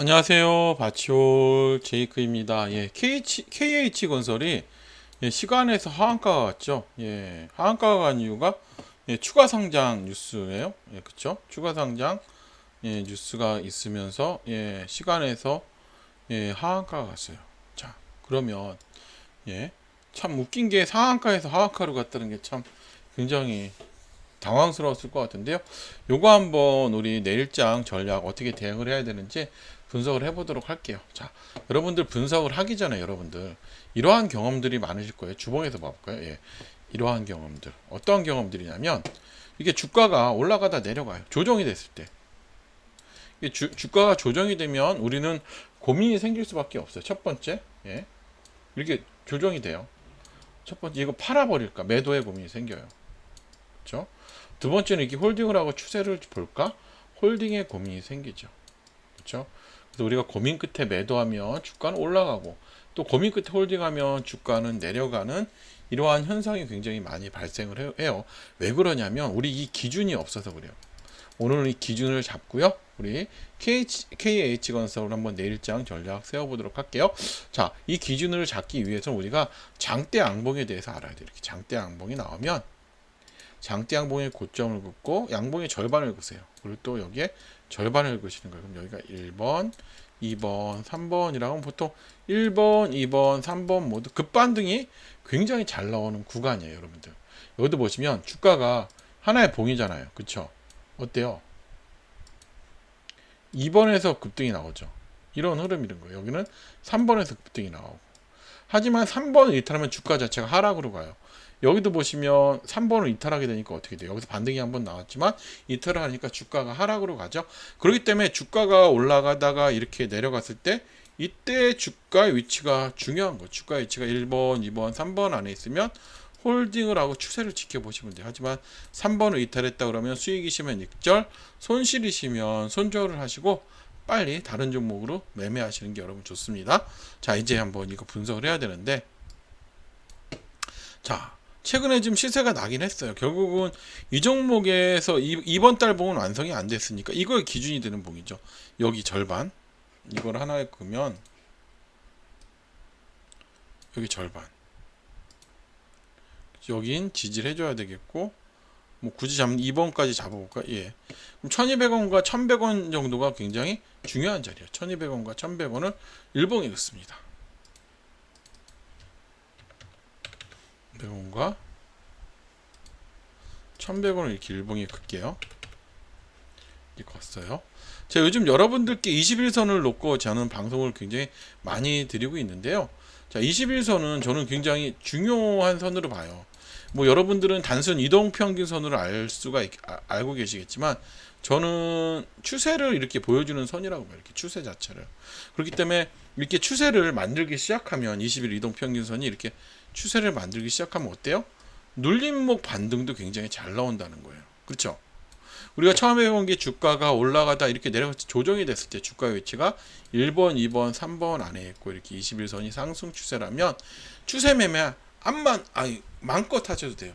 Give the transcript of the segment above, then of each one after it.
안녕하세요. 바치올 제이크입니다. 예, KH, KH건설이 예, 시간에서 하한가가 갔죠. 예, 하한가가 간 이유가 예, 추가 상장 뉴스예요. 예, 그쵸? 추가 상장 예, 뉴스가 있으면서 예, 시간에서 예, 하한가가 갔어요. 자, 그러면 예, 참 웃긴 게 상한가에서 하한가로 갔다는 게 참 굉장히 당황스러웠을 것 같은데요. 요거 한번 우리 내일장 전략 어떻게 대응을 해야 되는지 분석을 해보도록 할게요. 자, 여러분들 분석을 하기 전에 여러분들 이러한 경험들이 많으실 거예요. 주봉에서 봐볼까요? 예. 이러한 경험들. 어떠한 경험들이냐면 이게 주가가 올라가다 내려가요. 조정이 됐을 때. 주, 주가가 조정이 되면 우리는 고민이 생길 수밖에 없어요. 첫 번째, 예. 이렇게 조정이 돼요. 첫 번째, 이거 팔아버릴까? 매도의 고민이 생겨요. 그렇죠? 두 번째는 이렇게 홀딩을 하고 추세를 볼까? 홀딩의 고민이 생기죠. 그렇죠? 그래서 우리가 고민 끝에 매도하면 주가는 올라가고 또 고민 끝에 홀딩하면 주가는 내려가는 이러한 현상이 굉장히 많이 발생을 해요. 왜 그러냐면 우리 이 기준이 없어서 그래요. 오늘 이 기준을 잡고요. 우리 KH, KH건설을 한번 내일장 전략 세워보도록 할게요. 자, 이 기준을 잡기 위해서 우리가 장대 양봉에 대해서 알아야 돼요. 이렇게 장대 양봉이 나오면 장대 양봉의 고점을 긋고 양봉의 절반을 그세요. 그리고 또 여기에 절반을 그시는 거예요. 그럼 여기가 1번, 2번, 3번이라고 하면 보통 1번, 2번, 3번 모두 급반등이 굉장히 잘 나오는 구간이에요, 여러분들. 여기도 보시면 주가가 하나의 봉이잖아요. 그쵸? 어때요? 2번에서 급등이 나오죠. 이런 흐름이런 거예요. 여기는 3번에서 급등이 나오고. 하지만 3번을 이탈하면 주가 자체가 하락으로 가요. 여기도 보시면 3번을 이탈하게 되니까 어떻게 돼요? 여기서 반등이 한번 나왔지만 이탈을 하니까 주가가 하락으로 가죠. 그렇기 때문에 주가가 올라가다가 이렇게 내려갔을 때 이때 주가 위치가 중요한 거. 주가 위치가 1번, 2번, 3번 안에 있으면 홀딩을 하고 추세를 지켜보시면 돼요. 하지만 3번을 이탈했다 그러면 수익이시면 익절, 손실이시면 손절을 하시고 빨리 다른 종목으로 매매하시는 게 여러분 좋습니다. 자, 이제 한번 이거 분석을 해야 되는데 자, 최근에 지금 시세가 나긴 했어요. 결국은 이 종목에서 이, 번달 봉은 완성이 안 됐으니까 이걸 기준이 되는 봉이죠. 여기 절반. 이걸 하나에 끄면 여기 절반. 여긴 지지를 해줘야 되겠고 뭐 굳이 잡는 2번까지 잡아볼까? 예. 그럼 1200원과 1100원 정도가 굉장히 중요한 자리야. 1200원과 1100원을 일봉에 넣습니다. 100원과 1100원을 이렇게 일봉에 긋게요. 이렇게 걷어요. 제가 요즘 여러분들께 21선을 놓고 저는 방송을 굉장히 많이 드리고 있는데요. 자, 21선은 저는 굉장히 중요한 선으로 봐요. 뭐 여러분들은 단순 이동 평균 선으로 알 수가 있, 아, 알고 계시겠지만 저는 추세를 이렇게 보여주는 선이라고 봐요. 이렇게 추세 자체를. 그렇기 때문에 이렇게 추세를 만들기 시작하면 20일 이동 평균선이 이렇게 추세를 만들기 시작하면 어때요? 눌림목 반등도 굉장히 잘 나온다는 거예요. 그렇죠? 우리가 처음에 본게 주가가 올라가다 이렇게 내려가서 조정이 됐을 때 주가 위치가 1번, 2번, 3번 안에 있고 이렇게 21선이 상승 추세라면 추세 매매 암만 아니 마음껏 하셔도 돼요.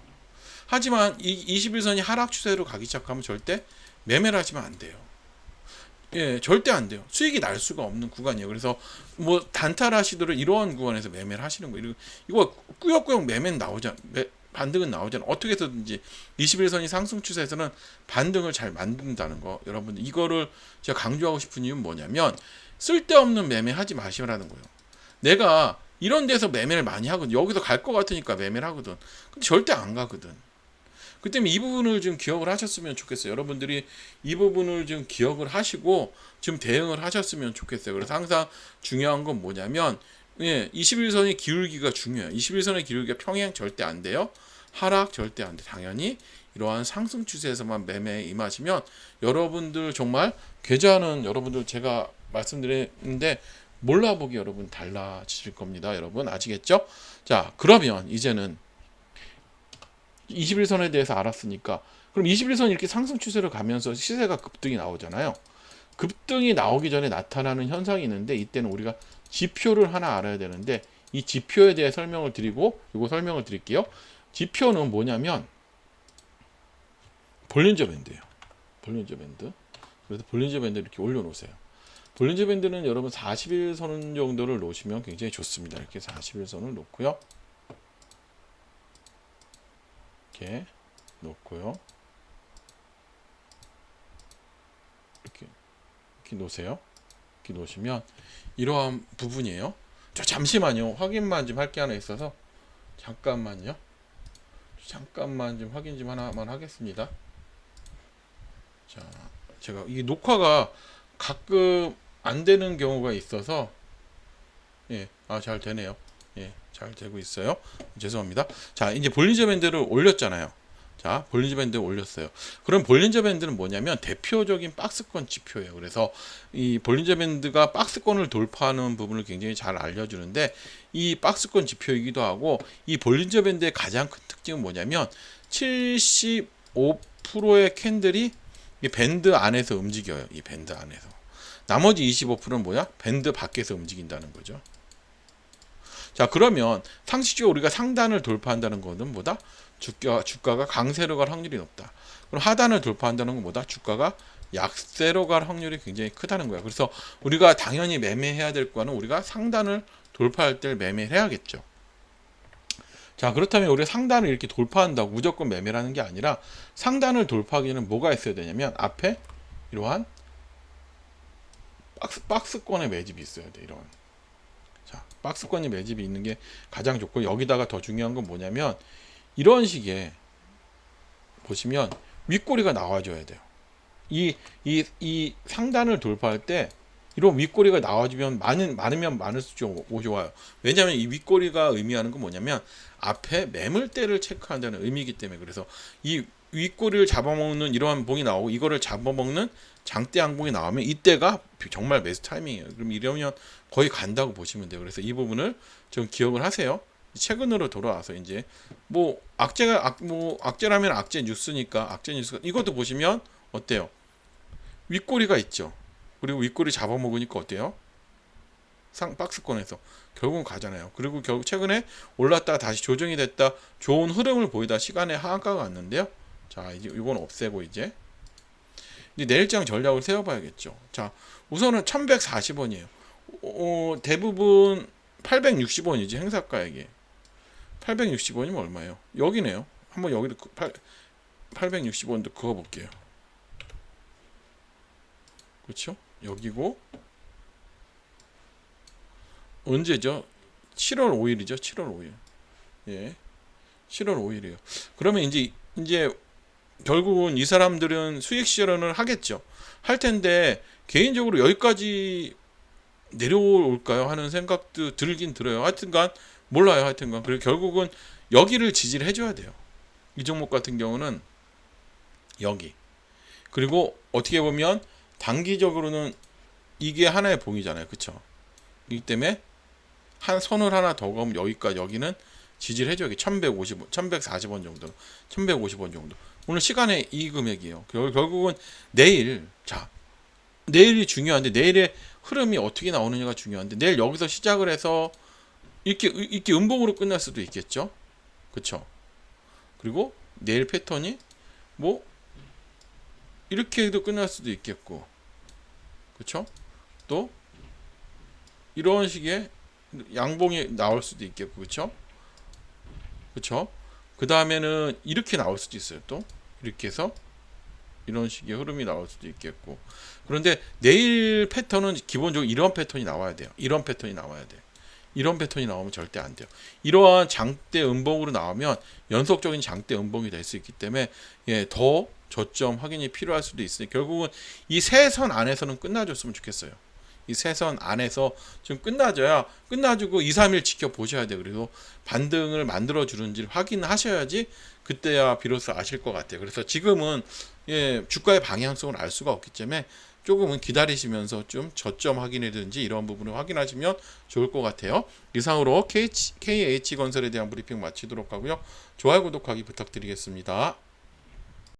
하지만 이 21선이 하락 추세로 가기 시작하면 절대 매매를 하시면 안 돼요. 예, 절대 안 돼요. 수익이 날 수가 없는 구간이에요. 그래서 뭐 단타하시도록 이러한 구간에서 매매를 하시는 거예요. 이거 꾸역꾸역 매매는 나오잖아. 매, 반등은 나오잖아. 어떻게 해서든지 21선이 상승 추세에서는 반등을 잘 만든다는 거. 여러분들 이거를 제가 강조하고 싶은 이유는 뭐냐면 쓸데없는 매매 하지 마시라는 거예요. 내가 이런 데서 매매를 많이 하거든. 여기서 갈 것 같으니까 매매를 하거든. 근데 절대 안 가거든. 그 때문에 이 부분을 좀 기억을 하셨으면 좋겠어요. 여러분들이 이 부분을 좀 기억을 하시고 좀 대응을 하셨으면 좋겠어요. 그래서 항상 중요한 건 뭐냐면 예, 21선의 기울기가 중요해요. 21선의 기울기가 평행 절대 안 돼요. 하락 절대 안 돼. 당연히 이러한 상승 추세에서만 매매에 임하시면 여러분들 정말 계좌는 여러분들 제가 말씀드렸는데 몰라보기 여러분 달라지실 겁니다. 여러분 아시겠죠? 자, 그러면 이제는 21선에 대해서 알았으니까 그럼 21선 이렇게 상승 추세로 가면서 시세가 급등이 나오잖아요. 급등이 나오기 전에 나타나는 현상이 있는데 이때는 우리가 지표를 하나 알아야 되는데 이 지표에 대해 설명을 드리고 이거 설명을 드릴게요. 지표는 뭐냐면 볼린저 밴드예요. 볼린저 밴드. 그래서 볼린저 밴드 이렇게 올려 놓으세요. 볼린저 밴드는 여러분 41선 정도를 놓으시면 굉장히 좋습니다. 이렇게 41선을 놓고요. 이렇게 놓고요. 이렇게 이렇게 놓으세요. 이렇게 놓으시면 이러한 부분이에요. 저 잠시만요. 확인만 좀 할 게 하나 있어서 잠깐만요. 잠깐만 좀 확인 좀 하나만 하겠습니다. 자, 제가 이 녹화가 가끔 안 되는 경우가 있어서 예, 아 잘 되네요. 예, 잘 되고 있어요. 죄송합니다. 자, 이제 볼린저 밴드를 올렸잖아요. 자, 볼린저 밴드 올렸어요. 그럼 볼린저 밴드는 뭐냐면 대표적인 박스권 지표예요. 그래서 이 볼린저 밴드가 박스권을 돌파하는 부분을 굉장히 잘 알려주는데 이 박스권 지표이기도 하고 이 볼린저 밴드의 가장 큰 특징은 뭐냐면 75%의 캔들이 이 밴드 안에서 움직여요. 이 밴드 안에서. 나머지 25%는 뭐야? 밴드 밖에서 움직인다는 거죠. 자, 그러면 상식적으로 우리가 상단을 돌파한다는 것은 뭐다? 주가, 주가가 강세로 갈 확률이 높다. 그럼 하단을 돌파한다는 건 뭐다? 주가가 약세로 갈 확률이 굉장히 크다는 거야. 그래서 우리가 당연히 매매해야 될 거는 우리가 상단을 돌파할 때 매매를 해야겠죠. 자, 그렇다면 우리가 상단을 이렇게 돌파한다고 무조건 매매라는 게 아니라 상단을 돌파하기에는 뭐가 있어야 되냐면 앞에 이러한 박스, 박스권의 매집이 있어야 돼. 이런. 자, 박스권의 매집이 있는 게 가장 좋고 여기다가 더 중요한 건 뭐냐면 이런 식의 보시면 윗꼬리가 나와줘야 돼요. 이, 이, 이 상단을 돌파할 때 이런 윗꼬리가 나와주면 많은, 많으면 많을수록 좋아요. 왜냐하면 이 윗꼬리가 의미하는 건 뭐냐면 앞에 매물대를 체크한다는 의미이기 때문에 그래서 이 윗꼬리를 잡아먹는 이러한 봉이 나오고 이거를 잡아먹는 장대 양봉이 나오면 이때가 정말 매수 타이밍이에요. 그럼 이러면 거의 간다고 보시면 돼요. 그래서 이 부분을 좀 기억을 하세요. 최근으로 돌아와서 이제 뭐 악재가 악, 뭐 악재라면 악재 뉴스니까 악재 뉴스 이것도 보시면 어때요? 윗꼬리가 있죠. 그리고 윗꼬리 잡아먹으니까 어때요? 상 박스권에서 결국은 가잖아요. 그리고 결국 최근에 올랐다가 다시 조정이 됐다 좋은 흐름을 보이다 시간에 하한가가 왔는데요. 자 이제 이건 없애고 이제 이제 내일장 전략을 세워봐야겠죠. 자 우선은 1140원이에요. 어, 대부분 860원이지 행사가액이 860원이면 얼마예요? 여기네요. 한번 여기도 8, 860원도 그어 볼게요. 그렇죠? 여기고 언제죠? 7월 5일이죠. 7월 5일. 예. 7월 5일이에요. 그러면 이제 이제 결국은 이 사람들은 수익 실현을 하겠죠. 할 텐데 개인적으로 여기까지 내려올까요 하는 생각도 들긴 들어요. 하여튼간 몰라요. 하여튼간 그리고 결국은 여기를 지지를 해줘야 돼요. 이 종목 같은 경우는 여기 그리고 어떻게 보면 단기적으로는 이게 하나의 봉이잖아요. 그쵸? 이기 때문에 한 선을 하나 더 가면 여기까지 여기는 지지를 해줘야 돼. 1150원, 1140원 정도, 1150원 정도. 오늘 시간에 이 금액이에요. 결, 결국은 내일, 자, 내일이 중요한데 내일의 흐름이 어떻게 나오느냐가 중요한데 내일 여기서 시작을 해서 이렇게 이렇게 음봉으로 끝날 수도 있겠죠. 그쵸 그리고 내일 패턴이 뭐 이렇게도 끝날 수도 있겠고. 그쵸 또 이런 식의 양봉이 나올 수도 있겠고. 그쵸 그쵸 그 다음에는 이렇게 나올 수도 있어요. 또 이렇게 해서 이런 식의 흐름이 나올 수도 있겠고. 그런데 내일 패턴은 기본적으로 이런 패턴이 나와야 돼요. 이런 패턴이 나와야 돼요. 이런 패턴이 나오면 절대 안 돼요. 이러한 장대 음봉으로 나오면 연속적인 장대 음봉이 될 수 있기 때문에 예, 더 저점 확인이 필요할 수도 있으니 결국은 이 세 선 안에서는 끝나줬으면 좋겠어요. 이 세선 안에서 좀 끝나줘야 끝나주고 2, 3일 지켜보셔야 돼요. 그리고 반등을 만들어 주는지 확인하셔야지 그때야 비로소 아실 것 같아요. 그래서 지금은 예, 주가의 방향성을 알 수가 없기 때문에 조금은 기다리시면서 좀 저점 확인이든지 이런 부분을 확인하시면 좋을 것 같아요. 이상으로 KH, KH건설에 대한 브리핑 마치도록 하고요. 좋아요, 구독하기 부탁드리겠습니다.